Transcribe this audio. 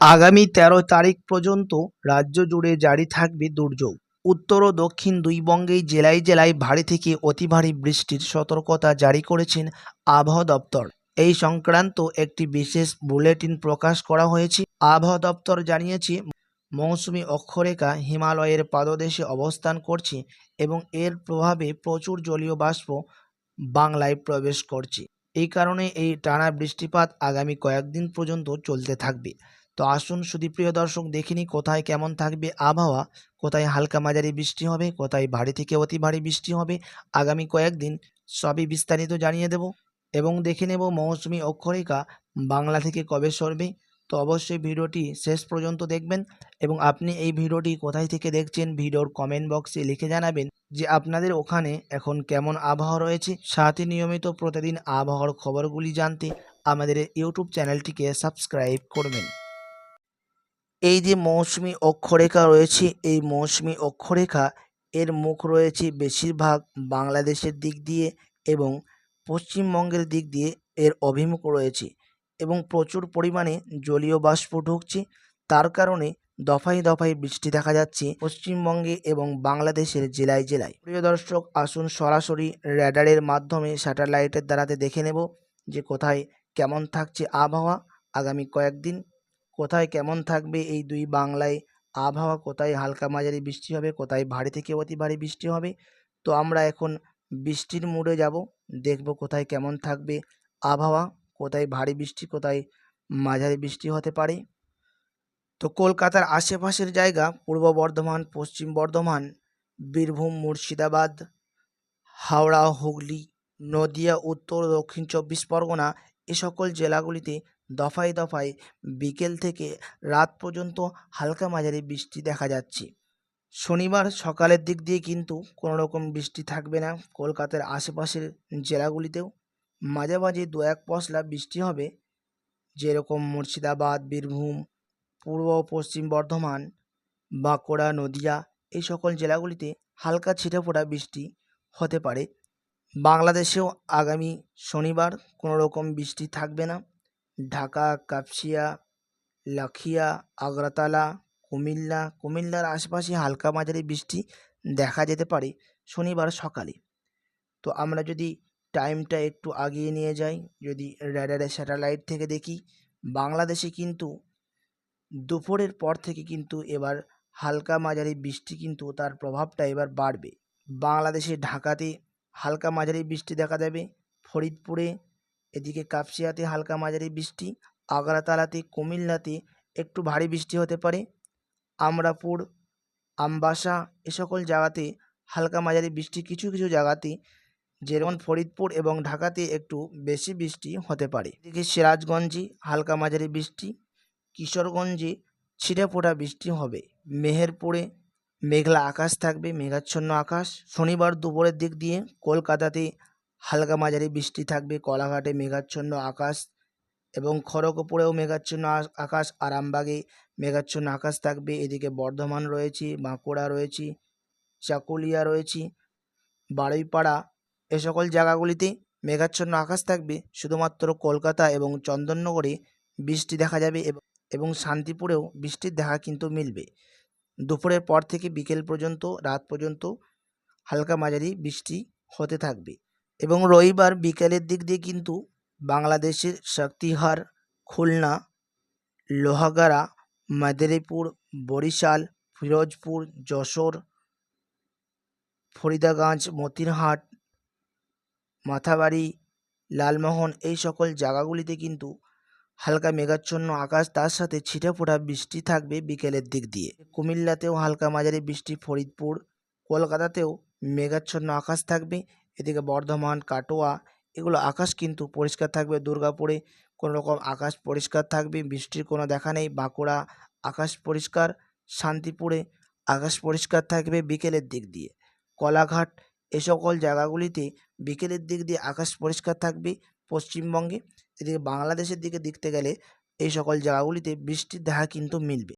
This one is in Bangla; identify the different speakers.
Speaker 1: আগামী তেরো তারিখ পর্যন্ত রাজ্য জুড়ে জারি থাকবে দুর্যোগ। উত্তর ও দক্ষিণ দুই বঙ্গেই জেলায় জেলায় ভারী থেকে অতি ভারী বৃষ্টির সতর্কতা জারি করেছেন আবহাওয়া দপ্তর। এই সংক্রান্ত একটি বিশেষ বুলেটিন প্রকাশ করা হয়েছে। আবহাওয়া দপ্তর জানিয়েছে, মৌসুমি অক্ষরেখা হিমালয়ের পাদদেশে অবস্থান করছে এবং এর প্রভাবে প্রচুর জলীয় বাষ্প বাংলায় প্রবেশ করছে। এই কারণে এই টানা বৃষ্টিপাত আগামী কয়েকদিন পর্যন্ত চলতে থাকবে। তো আসুন সুদীপ্রিয় দর্শক দেখিনি কোথায় কেমন থাকবে আবহাওয়া, কোথায় হালকা মাঝারি বৃষ্টি হবে, কোথায় ভারী থেকে অতি ভারী বৃষ্টি হবে। আগামী কয়েকদিন সবই বিস্তারিত জানিয়ে দেব এবং দেখে নেব মৌসুমি অক্ষরেখা বাংলা থেকে কবে সরবে। তো অবশ্যই ভিডিওটি শেষ পর্যন্ত দেখবেন এবং আপনি এই ভিডিওটি কোথায় থেকে দেখছেন ভিডিওর কমেন্ট বক্সে লিখে জানাবেন যে আপনাদের ওখানে এখন কেমন আবহাওয়া রয়েছে, সাথে নিয়মিত প্রতিদিন আবহাওয়ার খবরগুলি জানতে আমাদের ইউটিউব চ্যানেলটিকে সাবস্ক্রাইব করবেন। এই যে মৌসুমি অক্ষরেখা রয়েছে, এই মৌসুমি অক্ষরেখা এর মুখ রয়েছে বেশিরভাগ বাংলাদেশের দিক দিয়ে এবং পশ্চিমবঙ্গের দিক দিয়ে এর অভিমুখ রয়েছে এবং প্রচুর পরিমাণে জলীয় বাষ্প ঢুকছে। তার কারণে দফায় দফায় বৃষ্টি দেখা যাচ্ছে পশ্চিমবঙ্গে এবং বাংলাদেশের জেলায় জেলায়। প্রিয় দর্শক, আসুন সরাসরি র্যাডারের মাধ্যমে স্যাটেলাইটের দ্বারাতে দেখে নেব যে কোথায় কেমন থাকছে আবহাওয়া আগামী কয়েকদিন। কোথায় কেমন থাকবে এই দুই বাংলায়? আবহাওয়া কোথায়? হালকা মাঝারি বৃষ্টি হবে, কোথায় ভারী থেকে অতি ভারী বৃষ্টি হবে? তো আমরা এখন বৃষ্টির মুডে যাব, দেখব কোথায় কেমন থাকবে আবহাওয়া, কোথায় ভারী বৃষ্টি, কোথায় মাঝারি বৃষ্টি হতে পারে। তো কলকাতার আশেপাশের জায়গা, পূর্ব বর্ধমান, পশ্চিম বর্ধমান, বীরভূম, মুর্শিদাবাদ, হাওড়া, হুগলি, নদিয়া, উত্তর, দক্ষিণ চব্বিশ পরগনা, এ সকল জেলাগুলিতে দফায় দফায় বিকেল থেকে রাত পর্যন্ত হালকা মাঝারি বৃষ্টি দেখা যাচ্ছে। শনিবার সকালের দিক দিয়ে কিন্তু কোনো রকম বৃষ্টি থাকবে না। কলকাতার আশেপাশের জেলাগুলিতেও মাঝে মাঝে দু এক পশলা বৃষ্টি হবে। যেরকম মুর্শিদাবাদ, বীরভূম, পূর্ব পশ্চিম বর্ধমান, বাঁকুড়া, নদিয়া এই সকল জেলাগুলিতে হালকা ছিটে ফোটা বৃষ্টি হতে পারে। বাংলাদেশেও আগামী শনিবার কোনো রকম বৃষ্টি থাকবে না। ঢাকা, কাপসিয়া, লাখিয়া, আগ্রাতালা, কুমিল্লা, কুমিল্লার আশেপাশে হালকা মাঝারি বৃষ্টি দেখা যেতে পারে শনিবার সকালে। তো আমরা যদি টাইমটা একটু আগিয়ে নিয়ে যাই, যদি র্যাডারের স্যাটেলাইট থেকে দেখি, বাংলাদেশে কিন্তু দুপুরের পর থেকে কিন্তু এবার হালকা মাঝারি বৃষ্টি কিন্তু তার প্রভাবটা এবার বাড়বে। বাংলাদেশে ঢাকাতে হালকা মাঝারি বৃষ্টি দেখা দেবে, ফরিদপুরে এদিকে কাপসিয়াতে হালকা মাঝারি বৃষ্টি, আগ্রাতালাতে কুমিল্লাতে একটু ভারী বৃষ্টি হতে পারে। আমরাপুর, আমবাসা এ সকল জায়গাতে হালকা মাঝারি বৃষ্টি কিছু কিছু জায়গাতে, যেমন ফরিদপুর এবং ঢাকাতে একটু বেশি বৃষ্টি হতে পারে। এদিকে সিরাজগঞ্জে হালকা মাঝারি বৃষ্টি, কিশোরগঞ্জে ছিটে ফোটা বৃষ্টি হবে। মেহেরপুরে মেঘলা আকাশ থাকবে, মেঘাচ্ছন্ন আকাশ। শনিবার দুপুরের দিক দিয়ে কলকাতাতে হালকা মাঝারি বৃষ্টি থাকবে, কলাঘাটে মেঘাচ্ছন্ন আকাশ এবং খড়গপুরেও মেঘাচ্ছন্ন আকাশ। আরামবাগে মেঘাচ্ছন্ন আকাশ থাকবে, এদিকে বর্ধমান রয়েছে, বাঁকুড়া রয়েছে, চাকুলিয়া রয়েছে, বারুইপাড়া, এ সকল জায়গাগুলিতে মেঘাচ্ছন্ন আকাশ থাকবে। শুধুমাত্র কলকাতা এবং চন্দননগরে বৃষ্টি দেখা যাবে এবং শান্তিপুরেও বৃষ্টির দেখা কিন্তু মিলবে। দুপুরের পর থেকে বিকেল পর্যন্ত, রাত পর্যন্ত হালকা মাঝারি বৃষ্টি হতে থাকবে। এবং রবিবার বিকেলের দিক দিয়ে কিন্তু বাংলাদেশের শক্তিহার খুলনা, লোহাগাড়া, মাদারীপুর, বরিশাল, ফিরোজপুর, যশোর, ফরিদাগঞ্জ মতিরহাট মাথাবাড়ি, লালমোহন এই সকল জায়গাগুলিতে কিন্তু হালকা মেঘাচ্ছন্ন আকাশ। তার সাথে ছিটে ফোটা বৃষ্টি থাকবে বিকেলের দিক দিয়ে। কুমিল্লাতেও হালকা মাঝারি বৃষ্টি, ফরিদপুর, কলকাতাতেও মেঘাচ্ছন্ন আকাশ থাকবে। এদিকে বর্ধমান, কাটোয়া, এগুলো আকাশ কিন্তু পরিষ্কার থাকবে। দুর্গাপুরে কোনো রকম আকাশ পরিষ্কার থাকবে, বৃষ্টির কোনো দেখা নেই। বাঁকুড়া আকাশ পরিষ্কার, শান্তিপুরে আকাশ পরিষ্কার থাকবে বিকেলের দিক দিয়ে। কলাঘাট, এ সকল জায়গাগুলিতে বিকেলের দিক দিয়ে আকাশ পরিষ্কার থাকবে পশ্চিমবঙ্গে। এদিকে বাংলাদেশের দিকে দেখতে গেলে এই সকল জায়গাগুলিতে বৃষ্টির দেখা কিন্তু মিলবে।